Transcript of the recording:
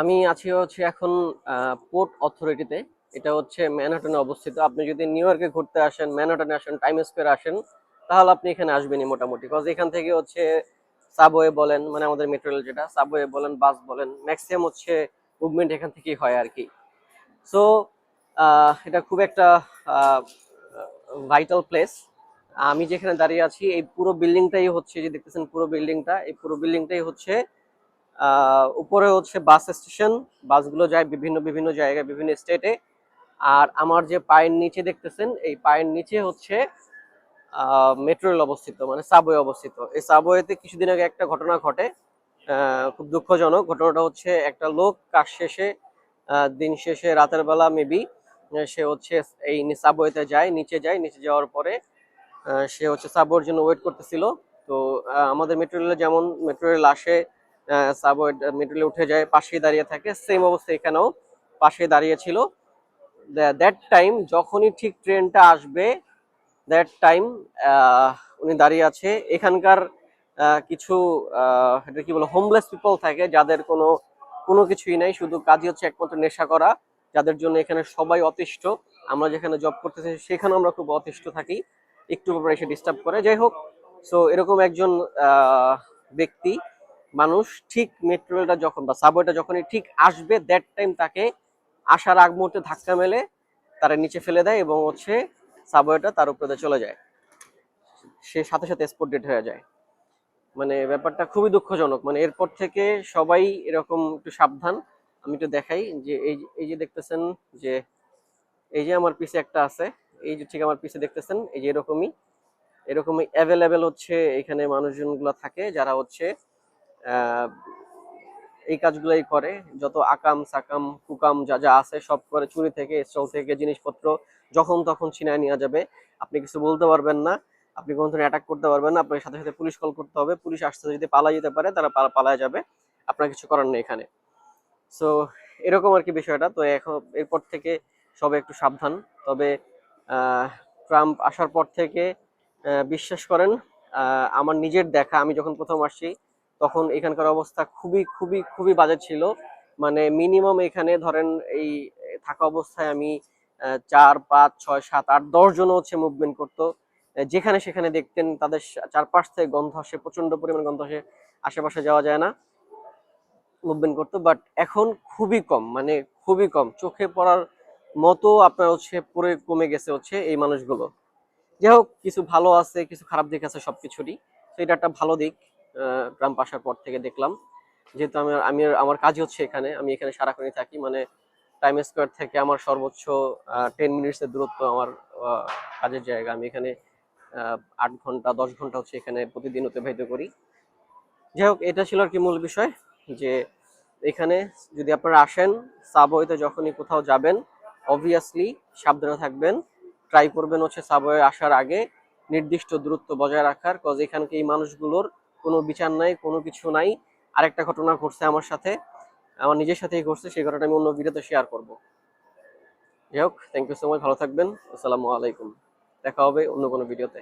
আমি আছি হচ্ছে এখন পোর্ট অথরিটিতে এটা হচ্ছে ম্যানহাটনে অবস্থিত। আপনি যদি নিউ ইয়র্কে ঘুরতে আসেন ম্যানহাটনে আসেন টাইম স্কোয়ার আসেন, তাহলে আপনি এখানে আসবেনই মোটামুটি। বিকজ এখান থেকে হচ্ছে সাবওয়ে বলেন মানে আমাদের মেট্রো রেল যেটা সাবওয়ে বলেন বাস বলেন ম্যাক্সিমাম হচ্ছে মুভমেন্ট এখান থেকেই হয় আর কি। সো এটা খুব একটা ভাইটাল প্লেস আমি যেখানে দাঁড়িয়ে আছি, এই পুরো বিল্ডিংটাই হচ্ছে, যে দেখতেছেন পুরো বিল্ডিংটা এই পুরো বিল্ডিংটাই হচ্ছে উপরে হচ্ছে বাস স্টেশন, বাসগুলো যায় বিভিন্ন বিভিন্ন জায়গায়, বিভিন্ন স্টেটে। আর আমার যে পায়ের নিচে দেখতেছেন, এই পায়ের নিচে হচ্ছে মেট্রো রেল অবস্থিত মানে সাবওয়ে অবস্থিত। এই সাবওয়েতে কিছুদিন আগে একটা ঘটনা ঘটে খুব দুঃখজনক। ঘটনাটা হচ্ছে একটা লোক কাজ শেষে দিন শেষে রাতের বেলা মেবি সে হচ্ছে এই সাবওয়েতে যায়, নিচে যায়, নিচে যাওয়ার পরে সে হচ্ছে সাবওয়ের জন্য ওয়েট করতেছিল। তো আমাদের মেট্রো রেলে যেমন মেট্রো রেল আসে সাবওয়ে রেলে উঠে যায়, পাশেই দাঁড়িয়ে থাকে। সেম অবস্থা এখানেও, পাশেই দাঁড়িয়ে ছিল দ্যাট টাইম যখনই ঠিক ট্রেনটা আসবে দ্যাট টাইম উনি দাঁড়িয়ে আছে। এখানকার কিছু এটা কি বলে হোমলেস পিপল থাকে, যাদের কোনো কোনো কিছুই নাই, শুধু কাজই হচ্ছে একমাত্র নেশা করা, যাদের জন্য এখানে সবাই অতিষ্ঠ। আমরা যেখানে জব করতেছি, সেখানেও আমরা খুব অতিষ্ঠ থাকি। একটু ব্যাপারে এসে ডিস্টার্ব করে। যাই হোক সো এরকম একজন ব্যক্তি মানুষ ঠিক মেট্রো রেলটা যখন বা সাবওয়েটা যখনই ঠিক আসবে দ্যাট টাইম তাকে আসার আগ মুহূর্তে ধাক্কা মেলে তারা নিচে ফেলে দেয় এবং হচ্ছে সাবওয়েটা তার উপরে চলে যায়। সে সাথে সাথে স্পট ডেট হয়ে যায়। মানে ব্যাপারটা খুবই দুঃখজনক। মানে এরপর থেকে সবাই এরকম একটু সাবধান। আমি একটু দেখাই যে এই এই যে দেখতেছেন যে, এই যে আমার পিছে একটা আছে, এই যে ঠিক আমার পিছে দেখতেছেন, এই যে এরকমই এরকমই অ্যাভেলেবেল হচ্ছে এখানে মানুষজনগুলো থাকে যারা হচ্ছে এই কাজগুলাই করে। যত আকাম সাকাম, কুকাম যা যা আছে সব করে চুরি থেকে স্টল থেকে জিনিসপত্র যখন তখন ছিনায় নেওয়া যাবে। আপনি কিছু বলতে পারবেন না, আপনি কোনো ধরনের অ্যাটাক করতে পারবেন না, আপনার সাথে সাথে পুলিশ কল করতে হবে, পুলিশ আসতে যদি পালা যেতে পারে, তারা পালা- পালায় যাবে। আপনার কিছু করার নেই এখানে। সো এরকম আর কি বিষয়টা। তো এখন এরপর থেকে সবাই একটু সাবধান। তবে ট্রাম্প আসার পর থেকে বিশ্বাস করেন আমার নিজের দেখা, আমি যখন প্রথম আসছি তখন এখানকার অবস্থা খুবই খুবই খুবই বাজে ছিল। মানে মিনিমাম এখানে ধরেন এই থাকা অবস্থায় আমি চার, পাঁচ, ছয়, সাত, আট, দশ জন হচ্ছে মুভমেন্ট করতো। যেখানে সেখানে দেখতেন তাদের চারপাশ থেকে গন্ধ আসে প্রচণ্ড পরিমাণ গন্ধ আসে, আশেপাশে যাওয়া যায় না মুভমেন্ট করতো। বাট এখন খুবই কম মানে খুবই কম। চোখে পড়ার মতো আপনার হচ্ছে পুরো কমে গেছে হচ্ছে এই মানুষগুলো। যাই হোক, কিছু ভালো আছে, কিছু খারাপ দিক আছে সবকিছুরই। তো এটা একটা ভালো দিক। ট্রাম্প আসার পর থেকে দেখলাম। যেহেতু আমি আমি, আমার কাজই হচ্ছে এখানে, আমি এখানে সারাক্ষণই থাকি মানে টাইম স্কোয়ার থেকে আমার সর্বোচ্চ টেন মিনিটসের দূরত্ব আমার কাজের জায়গা। আমি এখানে আট ঘণ্টা, দশ ঘণ্টা হচ্ছে এখানে প্রতিদিন অতিবাহিত করি। যাই হোক, এটা ছিল আর কি মূল বিষয়, যে এখানে যদি আপনারা আসেন, সাবওয়েতে যখনই কোথাও যাবেন অবভিয়াসলি সাবধানে থাকবেন। ট্রাই করবেন হচ্ছে সাবওয়ে আসার আগে নির্দিষ্ট দূরত্ব বজায় রাখার কজ এখানকে এই মানুষগুলোর কোনো বিচার নাই, কোনো কিছু নাই। আরেকটা ঘটনা ঘটছে আমার সাথে, আমার নিজের সাথেই ঘটছে, সেই ঘটনাটা আমি অন্য ভিডিওতে শেয়ার করব। যাই হোক থ্যাংক ইউ সো মাচ ভালো থাকবেন, আসসালামু আলাইকুম। দেখা হবে অন্য কোনো ভিডিওতে।